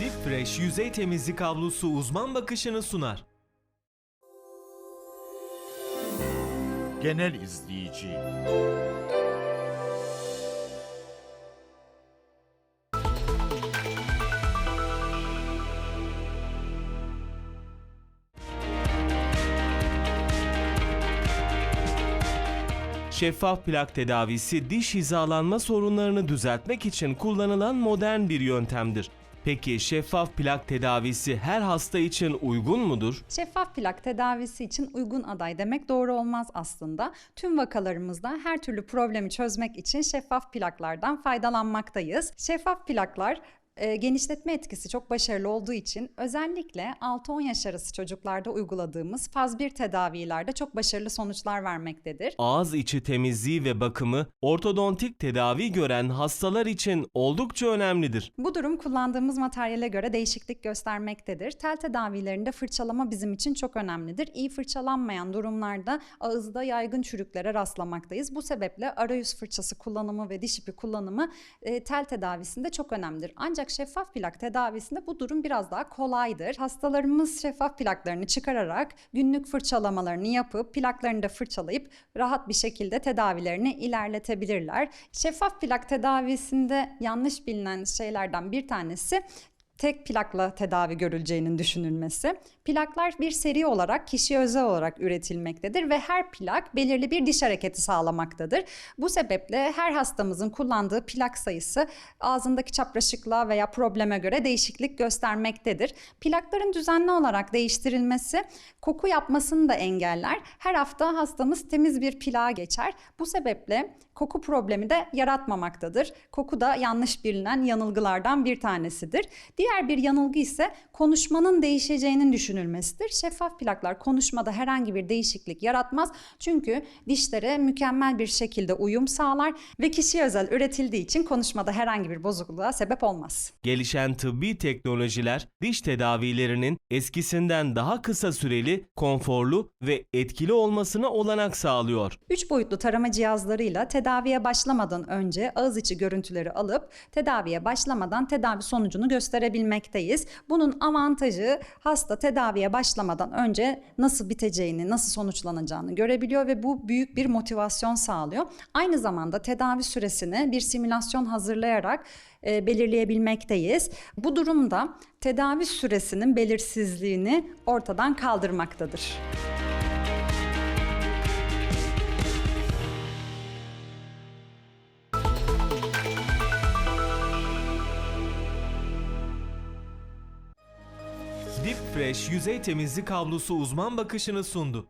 Deep Fresh yüzey temizlik havlusu uzman bakışını sunar. Genel izleyici. Şeffaf plak tedavisi diş hizalanma sorunlarını düzeltmek için kullanılan modern bir yöntemdir. Peki şeffaf plak tedavisi her hasta için uygun mudur? Şeffaf plak tedavisi için uygun aday demek doğru olmaz aslında. Tüm vakalarımızda her türlü problemi çözmek için şeffaf plaklardan faydalanmaktayız. Şeffaf plaklar e, genişletme etkisi çok başarılı olduğu için özellikle 6-10 yaş arası çocuklarda uyguladığımız faz 1 tedavilerde çok başarılı sonuçlar vermektedir. Ağız içi temizliği ve bakımı ortodontik tedavi gören hastalar için oldukça önemlidir. Bu durum kullandığımız materyale göre değişiklik göstermektedir. Tel tedavilerinde fırçalama bizim için çok önemlidir. İyi fırçalanmayan durumlarda ağızda yaygın çürüklere rastlamaktayız. Bu sebeple arayüz fırçası kullanımı ve diş ipi kullanımı e, tel tedavisinde çok önemlidir. Ancak şeffaf plak tedavisinde bu durum biraz daha kolaydır. Hastalarımız şeffaf plaklarını çıkararak günlük fırçalamalarını yapıp plaklarını da fırçalayıp rahat bir şekilde tedavilerini ilerletebilirler. Şeffaf plak tedavisinde yanlış bilinen şeylerden bir tanesi tek plakla tedavi görüleceğinin düşünülmesi. Plaklar bir seri olarak kişiye özel olarak üretilmektedir ve her plak belirli bir diş hareketi sağlamaktadır. Bu sebeple her hastamızın kullandığı plak sayısı ağzındaki çapraşıklığa veya probleme göre değişiklik göstermektedir. Plakların düzenli olarak değiştirilmesi koku yapmasını da engeller. Her hafta hastamız temiz bir plağa geçer. Bu sebeple koku problemi de yaratmamaktadır. Koku da yanlış bilinen yanılgılardan bir tanesidir. Diğer bir yanılgı ise konuşmanın değişeceğinin düşünülmesidir. Şeffaf plaklar konuşmada herhangi bir değişiklik yaratmaz. Çünkü dişlere mükemmel bir şekilde uyum sağlar ve kişiye özel üretildiği için konuşmada herhangi bir bozukluğa sebep olmaz. Gelişen tıbbi teknolojiler diş tedavilerinin eskisinden daha kısa süreli, konforlu ve etkili olmasına olanak sağlıyor. 3 boyutlu tarama cihazlarıyla tedaviye başlamadan önce ağız içi görüntüleri alıp tedaviye başlamadan tedavi sonucunu gösterebilmekteyiz. Bunun avantajı hasta tedaviye başlamadan önce nasıl biteceğini, nasıl sonuçlanacağını görebiliyor ve bu büyük bir motivasyon sağlıyor. Aynı zamanda tedavi süresini bir simülasyon hazırlayarak e, belirleyebilmekteyiz. Bu durumda tedavi süresinin belirsizliğini ortadan kaldırmaktadır. Deep Fresh yüzey temizlik havlusu uzman bakışını sundu.